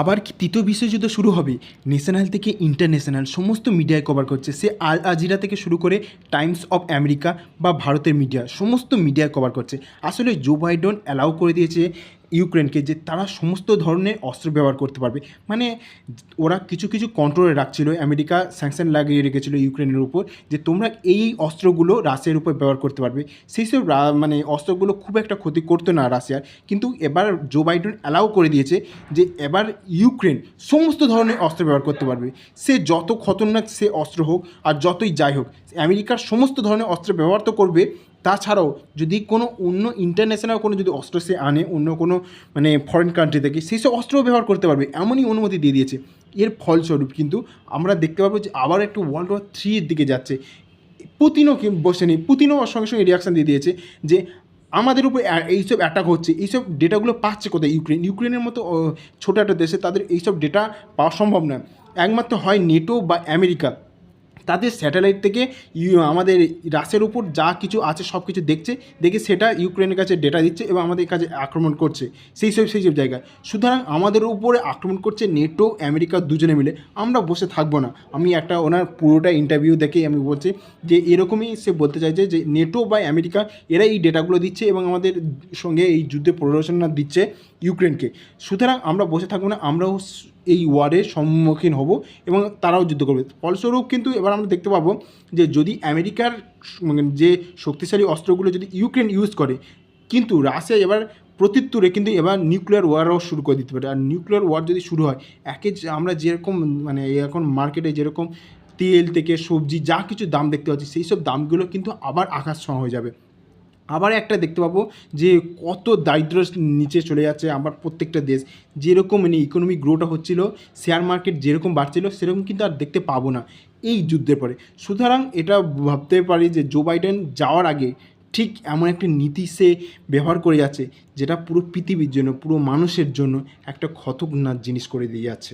আবার কি তৃতীয় বিশ্বযুদ্ধ শুরু হবে? ন্যাশনাল থেকে ইন্টারন্যাশনাল সমস্ত মিডিয়ায় কভার করছে। সে আল আজিরা থেকে শুরু করে টাইমস অফ আমেরিকা বা ভারতের মিডিয়া সমস্ত মিডিয়ায় কভার করছে। আসলে জো বাইডন অ্যালাউ করে দিয়েছে ইউক্রেনকে যে তারা সমস্ত ধরনের অস্ত্র ব্যবহার করতে পারবে। মানে ওরা কিছু কিছু কন্ট্রোলে রাখছিল, আমেরিকা স্যাংশন লাগিয়ে রেখেছিল ইউক্রেনের উপর যে তোমরা এই অস্ত্রগুলো রাশিয়ার উপর ব্যবহার করতে পারবে। সেই সব মানে অস্ত্রগুলো খুব একটা ক্ষতি করতো না রাশিয়ার। কিন্তু এবার জো বাইডেন অ্যালাউ করে দিয়েছে যে এবার ইউক্রেন সমস্ত ধরনের অস্ত্র ব্যবহার করতে পারবে। সে যত খতরনাক সে অস্ত্র হোক আর যতই যাই হোক, আমেরিকার সমস্ত ধরনের অস্ত্র ব্যবহার তো করবে তাছাড়াও যদি কোনো অন্য ইন্টারন্যাশনাল কোনো যদি অস্ত্র সে আনে, অন্য কোনো মানে ফরেন কান্ট্রি থেকে সেই সব অস্ত্রও ব্যবহার করতে পারবে, এমনই অনুমতি দিয়ে দিয়েছে। এর ফলস্বরূপ কিন্তু আমরা দেখতে পাবো যে আবার একটু ওয়ার্ল্ড ওয়ার থ্রির দিকে যাচ্ছে। পুতিনও বসে নেই, পুতিনও সঙ্গে সঙ্গে রিয়াকশান দিয়ে দিয়েছে যে আমাদের উপর এইসব অ্যাটাক হচ্ছে, এইসব ডেটাগুলো পাচ্ছে কোথায় ইউক্রেন ইউক্রেনের মতো ছোটো একটা দেশে তাদের এইসব ডেটা পাওয়া সম্ভব না একমাত্র হয় নেটো বা আমেরিকা তাদের স্যাটেলাইট থেকে আমাদের রাশের উপর যা কিছু আছে, সব কিছু দেখছে, দেখে সেটা ইউক্রেনের কাছে ডেটা দিচ্ছে এবং আমাদের কাছে আক্রমণ করছে। সেই সব সেই সব জায়গায়। সুতরাং আমাদের উপরে আক্রমণ করছে নেটো, আমেরিকা দুজনে মিলে। আমরা বসে থাকব না। আমি একটা ওনার পুরোটা ইন্টারভিউ দেখে আমি বলছি যে এরকমই সে বলতে চাইছে যে নেটো বা আমেরিকা এরা এই ডেটাগুলো দিচ্ছে এবং আমাদের সঙ্গে এই যুদ্ধে প্ররোচনা দিচ্ছে ইউক্রেনকে। সুতরাং আমরা বসে থাকব না। আমরাও এই ওয়ারের সম্মুখীন হব এবং তারাও যুদ্ধ করবে। ফলস্বরূপ কিন্তু এবার আমরা দেখতে পাবো যে যদি আমেরিকার মানে যে শক্তিশালী অস্ত্রগুলো যদি ইউক্রেন ইউজ করে, কিন্তু রাশিয়া এবার প্রত্যুত্তরে কিন্তু এবার নিউক্লিয়ার ওয়ারও শুরু করে দিতে পারে। আর নিউক্লিয়ার ওয়ার যদি শুরু হয়, একে আমরা যেরকম মানে এখন মার্কেটে যেরকম তেল থেকে সবজি যা কিছু দাম দেখতে পাচ্ছি, সেই সব দামগুলো কিন্তু আবার আকাশ ছোঁয়া হয়ে যাবে। আবার একটা দেখতে পাবো যে কত দারিদ্র নিচে চলে যাচ্ছে আবার প্রত্যেকটা দেশ। যেরকম মানে ইকোনমিক গ্রোটা হচ্ছিল শেয়ার মার্কেট যেরকম বাড়ছিল, সেরকম কিন্তু আর দেখতে পাবো না এই যুদ্ধের পরে। সুতরাং এটা ভাবতে পারি যে জো বাইডেন যাওয়ার আগে ঠিক এমন একটা নীতি সে ব্যবহার করে যাচ্ছে, যেটা পুরো পৃথিবীর জন্য, পুরো মানুষের জন্য একটা খতরনাক জিনিস করে দিয়ে যাচ্ছে।